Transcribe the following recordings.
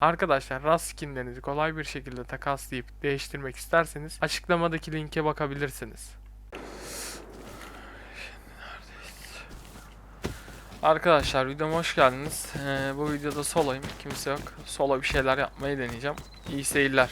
Arkadaşlar rast skinlerinizi kolay bir şekilde takaslayıp değiştirmek isterseniz açıklamadaki linke bakabilirsiniz. Arkadaşlar videoma hoş geldiniz. Ee, bu videoda soloyum. Kimse yok. Solo bir şeyler yapmayı deneyeceğim. İyi seyirler.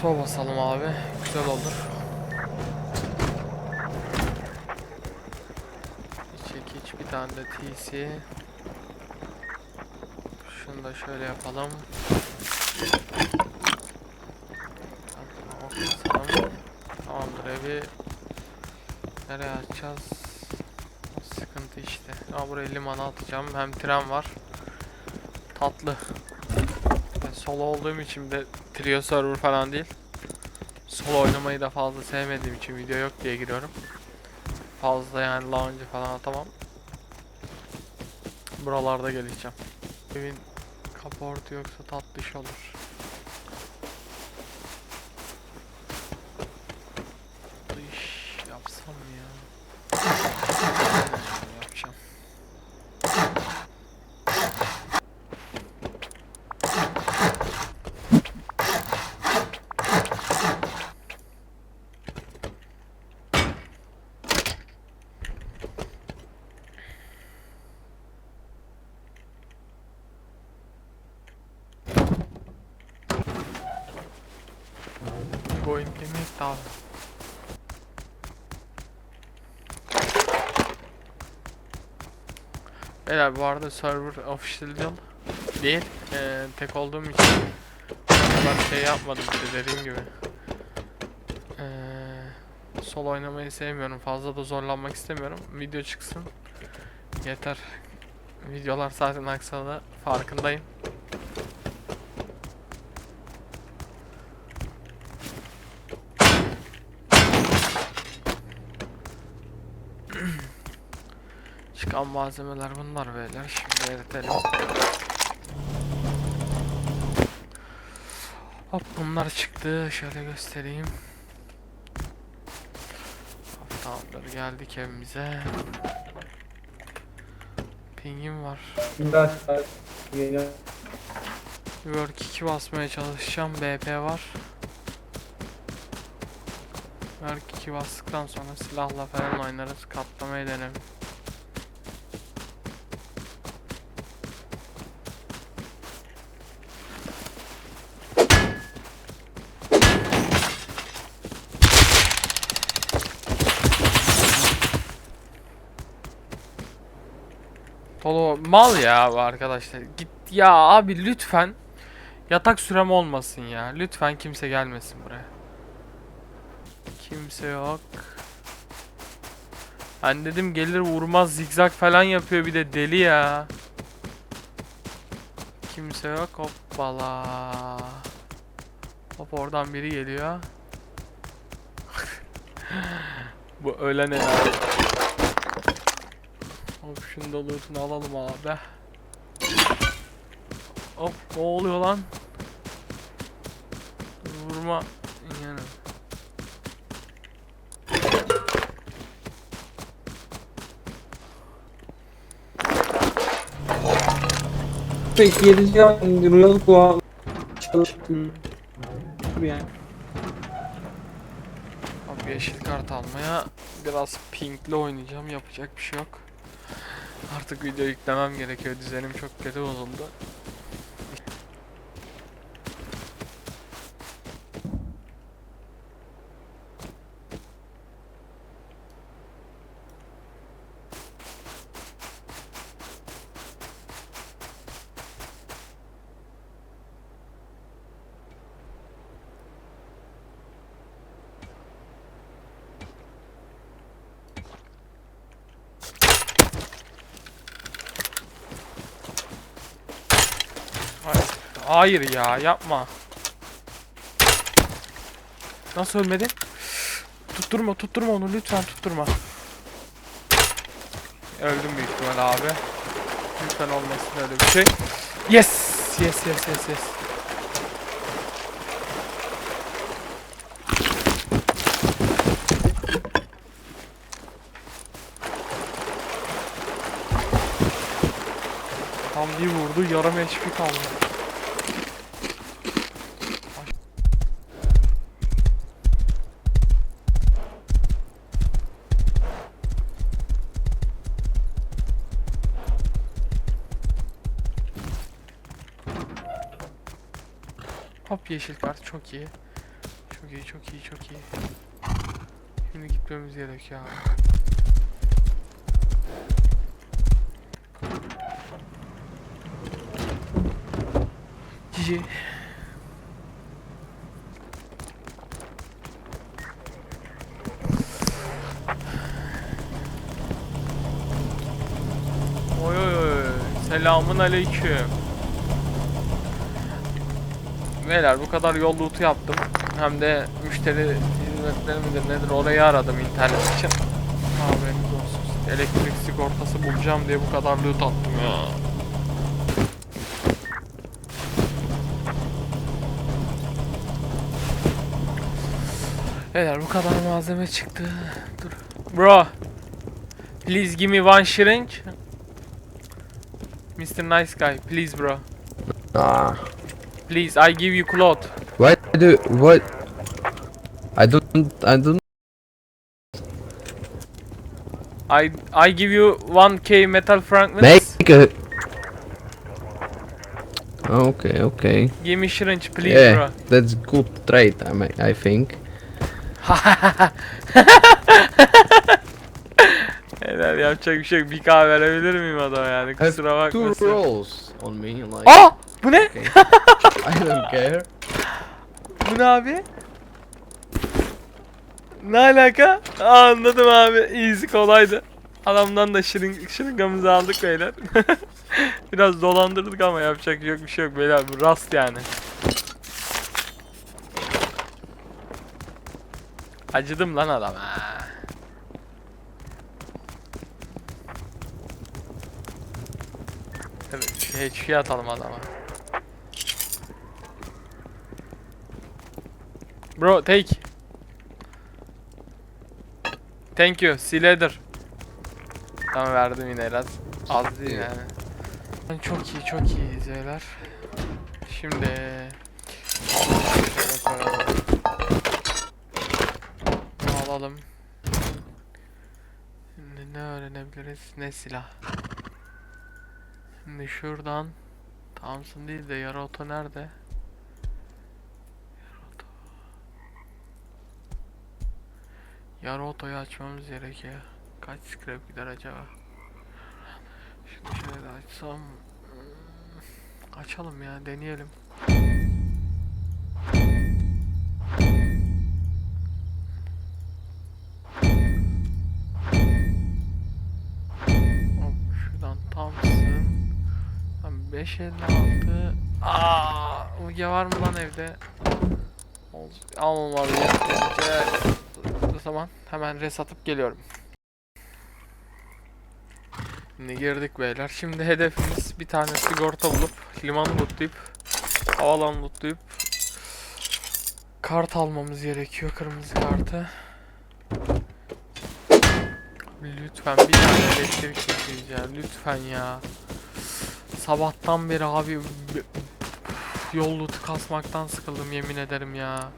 Crossbow basalım abi. Güzel olur. Çekiç, bir tane de TC. Şunu da şöyle yapalım. Basalım. Tamamdır evi. Nereye açacağız? Sıkıntı işte. Aa, buraya limana atacağım. Hem tren var. Tatlı. Ben solo olduğum için de trio server falan değil. Solo oynamayı da fazla sevmediğim için video yok diye giriyorum. Fazla yani launch falan atamam. Buralarda geleceğim. Evin kaportu yoksa tatlış olur. Bu iş yapsam mı ya? Yapacağım. Going demek daha. Beyler bu arada server official değil. Ee, tek olduğum için kadar şey yapmadım işte dediğim gibi. Ee, sol oynamayı sevmiyorum. Fazla da zorlanmak istemiyorum. Video çıksın. Yeter. Videolar zaten aksadı. Farkındayım. Çıkan malzemeler bunlar beyler. Şimdi eritelim. Hop bunlar çıktı. Şöyle göstereyim. Hop, tamamdır geldik evimize. Pingim var. Work 2 basmaya çalışacağım. BP var. Work 2 bastıktan sonra silahla falan oynarız. Katlamayı denerim. Tolo mal ya arkadaşlar. Git ya abi lütfen yatak sürem olmasın ya. Lütfen kimse gelmesin buraya. Kimse yok. Ben dedim gelir vurmaz zigzag falan yapıyor bir de deli ya. Kimse yok hoppala. Hop oradan biri geliyor. Bu ölen enayi. Hop şunu da loot'unu alalım abi. Hop ne oluyor lan? Vurma. Yani. Peki geleceğim. Rüyalı kuğa çalıştım. Yani. Abi yeşil kart almaya biraz pinkli oynayacağım. Yapacak bir şey yok. Artık video yüklemem gerekiyor. Düzenim çok kötü bozuldu. Hayır, hayır ya yapma. Nasıl ölmedi? Tutturma tutturma onu lütfen tutturma. Öldüm büyük ihtimal abi. Lütfen olmasın öyle bir şey. Yes! Yes yes yes yes. Tam bir vurdu yarım HP kaldı. Hop yeşil kart çok iyi. Çok iyi çok iyi çok iyi. Şimdi gitmemiz gerekiyor abi. GG. Oy oy oy. Selamun aleyküm. Beyler bu kadar yol loot'u yaptım. Hem de müşteri hizmetleri midir nedir orayı aradım internet için. Haberiniz olsun. Elektrik sigortası bulacağım diye bu kadar loot attım ya. Beyler bu kadar malzeme çıktı. Dur. Bro. Please give me one syringe. Mr. Nice Guy, please bro. Ah, Please, I give you cloth. why do what? I don't. I don't. I I give you 1k metal fragments. Make a. Okay, okay. Give me syringe please yeah, bro. that's good trade. I mean, I think. Beyler yapacak bir şey yok. Bir kahve verebilir miyim adama yani? Kusura two bakmasın. rolls on me. Like, Aa! Bu ne? okay. I don't care. Bu ne abi? Ne alaka? Aa, anladım abi. Easy kolaydı. Adamdan da şırın, şırıngamızı aldık beyler. Biraz dolandırdık ama yapacak yok bir şey yok beyler. Bu rast yani. Acıdım lan adama. Evet, HP atalım adama. Bro, take. Thank you. See you later. Tamam verdim yine biraz. Az değil yani. Çok iyi, çok iyi beyler. Şimdi alalım. Şimdi ne öğrenebiliriz? Ne silah? Şimdi şuradan Thompson değil de yarı oto nerede? Yarı otoyu açmamız gerekiyor. Kaç scrap gider acaba? Şimdi şöyle açsam. Hmm, Açalım ya deneyelim. 556. Aa, Uge var mı lan evde? Ol- Almamalıyım. Bence o zaman hemen res atıp geliyorum. Şimdi girdik beyler. Şimdi hedefimiz bir tane sigorta bulup limanı lootlayıp havalan lootlayıp kart almamız gerekiyor. Kırmızı kartı. Lütfen bir tane elektrik çekeceğim. Lütfen ya. Sabahtan beri abi yol lootu kasmaktan sıkıldım yemin ederim ya.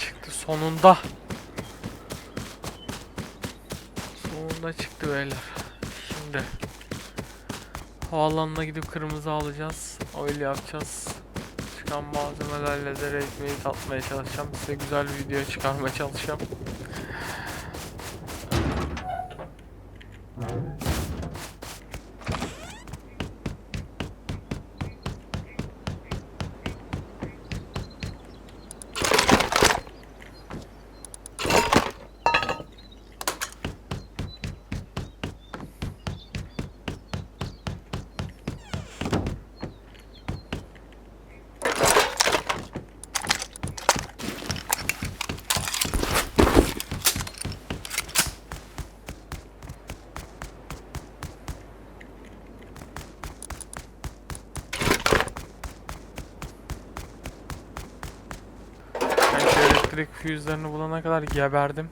Çıktı sonunda. Çıktı beyler. Şimdi havaalanına gidip kırmızı alacağız. Öyle yapacağız. Çıkan malzemelerle de ekmeği tatmaya çalışacağım. Size güzel bir video çıkarmaya çalışacağım. 200'lerini bulana kadar geberdim.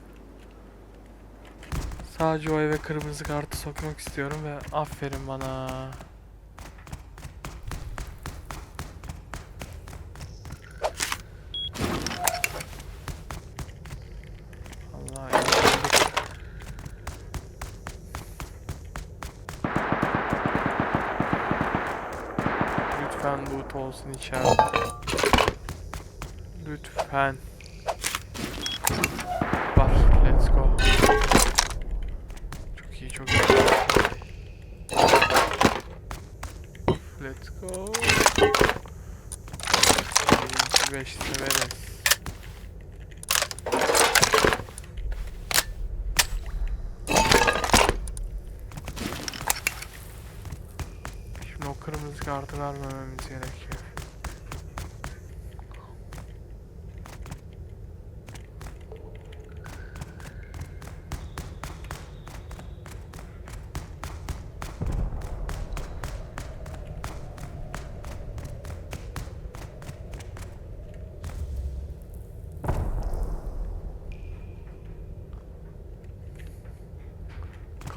Sadece o eve kırmızı kartı sokmak istiyorum ve aferin bana. Lütfen loot olsun içeride. Lütfen. 5 severiz. Şimdi o kırmızı kartı vermememiz gerekiyor.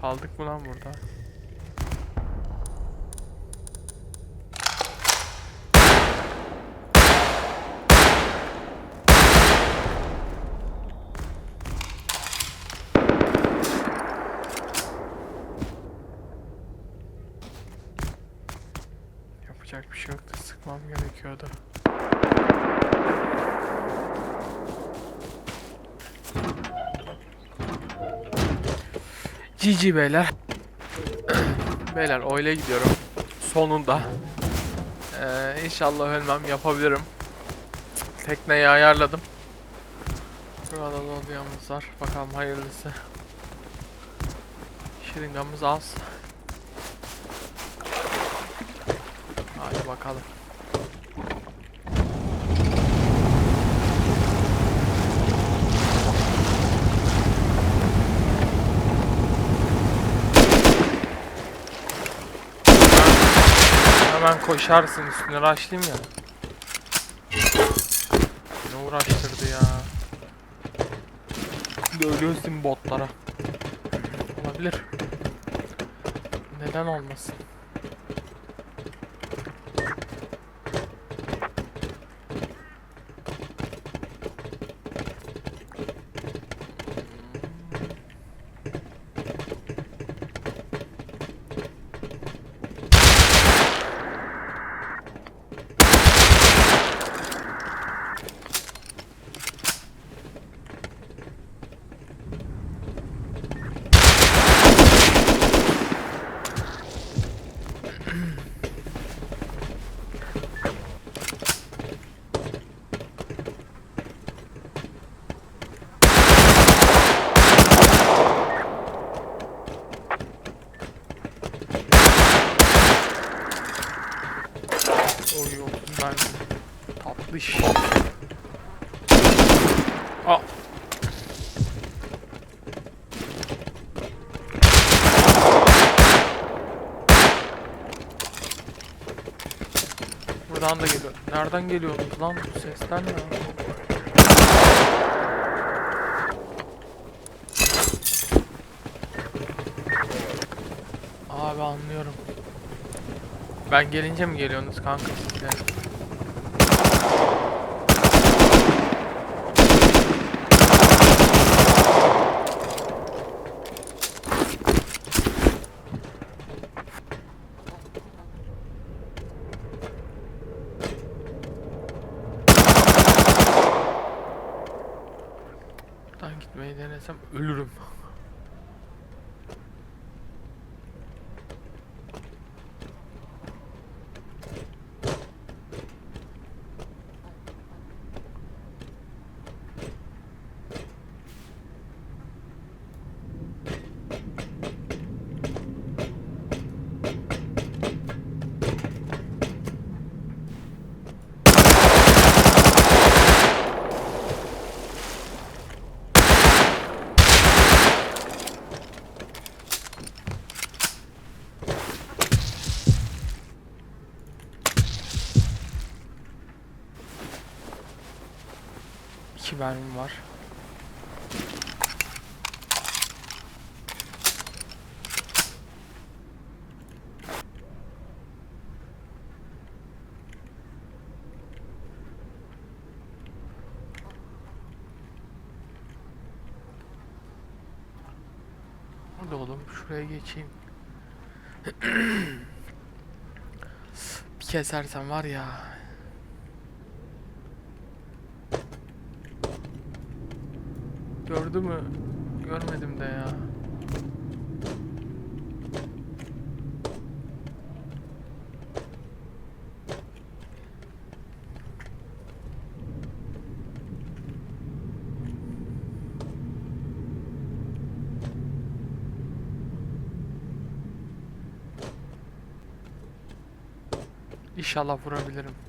Kaldık mı lan burada? Yapacak bir şey yoktu. Sıkmam gerekiyordu. GG beyler. beyler oyla gidiyorum. Sonunda. Ee, inşallah ölmem yapabilirim. Tekneyi ayarladım. Burada dolyamız var. Bakalım hayırlısı. Şırıngamız az. Hadi bakalım. Hemen koşarsın üstüne rushlayayım ya. Ne uğraştırdı ya. Ölüyorsun botlara. Olabilir. Neden olmasın? Buradan da geliyor. Nereden geliyor lan bu sesler ne? Abi anlıyorum. Ben gelince mi geliyorsunuz kanka? Yani. Denesem ölürüm. Mermim var. Hadi oğlum şuraya geçeyim. Bir kesersen var ya. Gördü mü? Görmedim de ya. İnşallah vurabilirim.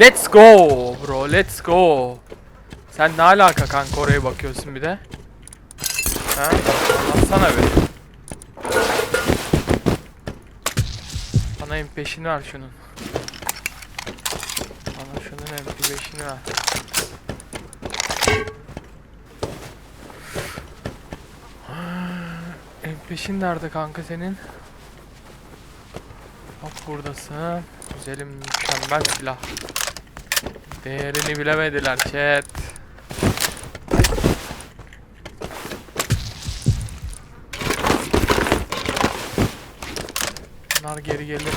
Let's go bro, let's go. Sen ne alaka kanka oraya bakıyorsun bir de? Ha? Atsana bir. Bana M5'ini ver şunun. Bana şunun MP5'ini ver. M5'in nerede kanka senin? Bak buradasın. Güzelim mükemmel silah. Değerini bilemediler chat. Bunlar geri gelir.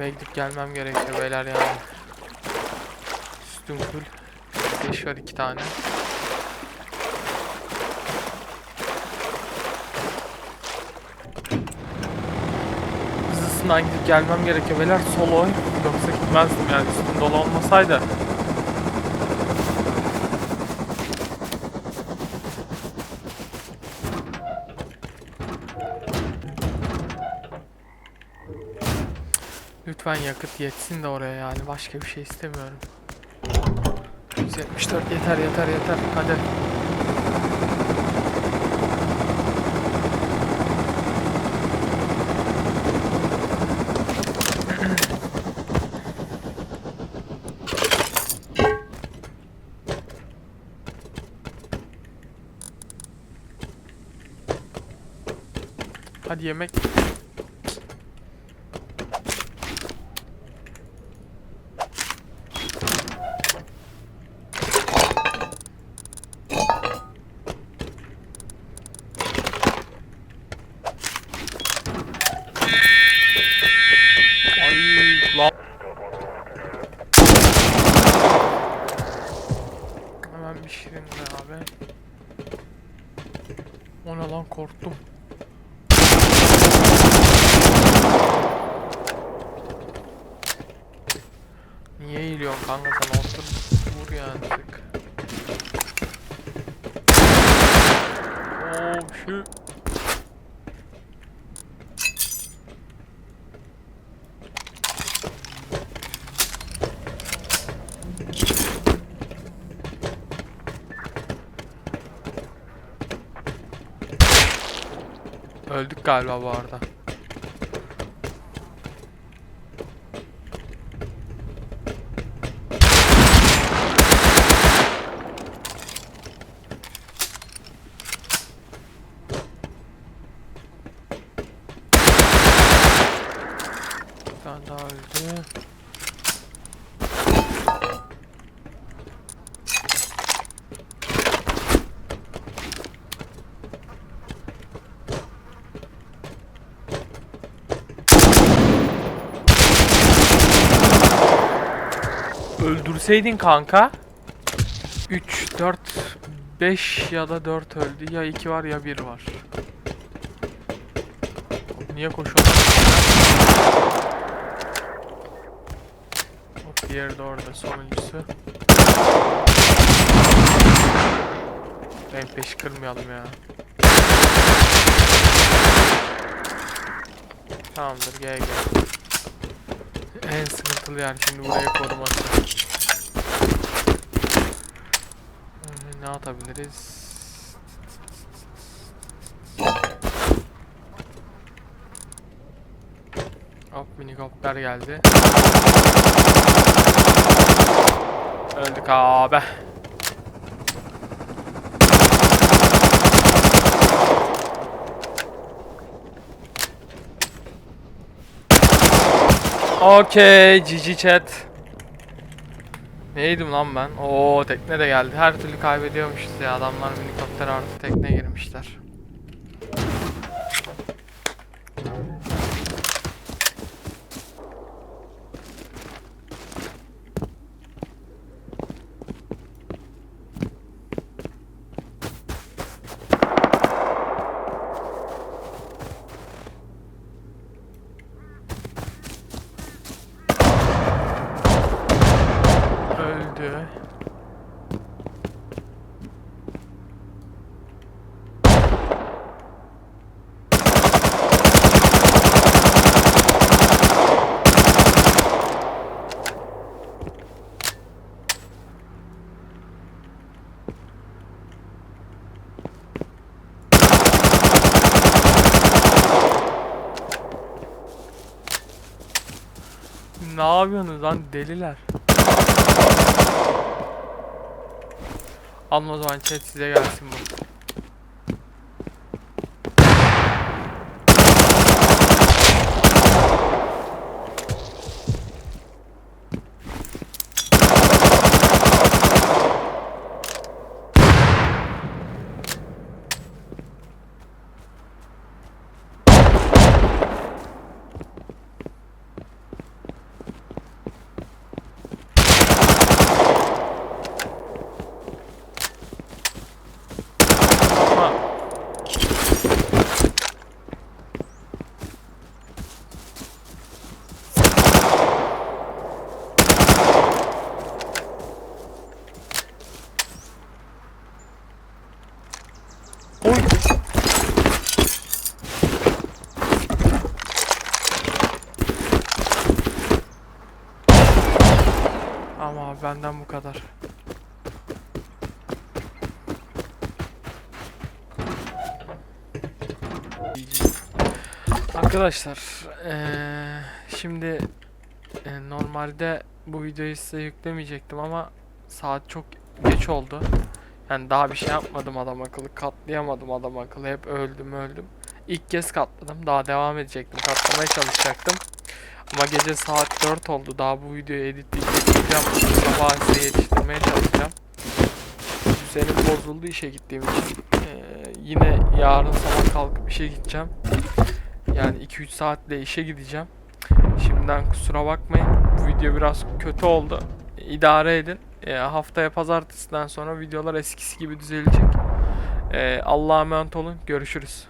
Eve gidip gelmem gerekiyor beyler yani. Üstüm full. 5 var 2 tane. Hızlısından gidip gelmem gerekiyor beyler. Solo. Yoksa gitmezdim yani üstüm dolu olmasaydı. lütfen yakıt yetsin de oraya yani. Başka bir şey istemiyorum. 174 yeter yeter yeter. Hadi. Hadi yemek korktum. Niye eğiliyorsun kanka sen otur vur yani sık. Oh shit. Öldük galiba bu arada. Bir tane daha öldü. Öldürseydin kanka. 3, 4, 5 ya da 4 öldü. Ya 2 var ya 1 var. Niye koşuyorsun? Hop diğeri de orada sonuncusu. En peşi kırmayalım ya. Tamamdır gel gel. En sıkıntılı yer şimdi burayı koruması. Ee, Ne atabiliriz? Hop minikopter geldi. Öldük abi. Okey, GG chat. Neydim lan ben? Oo tekne de geldi. Her türlü kaybediyormuşuz ya. Adamlar minikopter artı tekne girmişler. Öldü. Ne lan deliler? Alma o zaman chat size gelsin bu. Ha. Oy. Benden bu kadar. Arkadaşlar eee, şimdi eee, normalde bu videoyu size yüklemeyecektim ama saat çok geç oldu. Yani daha bir şey yapmadım adam akıllı katlayamadım adam akıllı hep öldüm öldüm. İlk kez katladım. Daha devam edecektim. Katlamaya çalışacaktım. Ama gece saat 4 oldu. Daha bu videoyu editleyeceğim. Sabah size yetiştirmeye çalışacağım. Düzenim bozuldu işe gittiğim için. Ee, yine yarın sabah kalkıp işe gideceğim. Yani 2-3 saatle işe gideceğim. Şimdiden kusura bakmayın. Bu video biraz kötü oldu. İdare edin. Ee, haftaya pazartesiden sonra videolar eskisi gibi düzelecek. Ee, Allah'a emanet olun. Görüşürüz.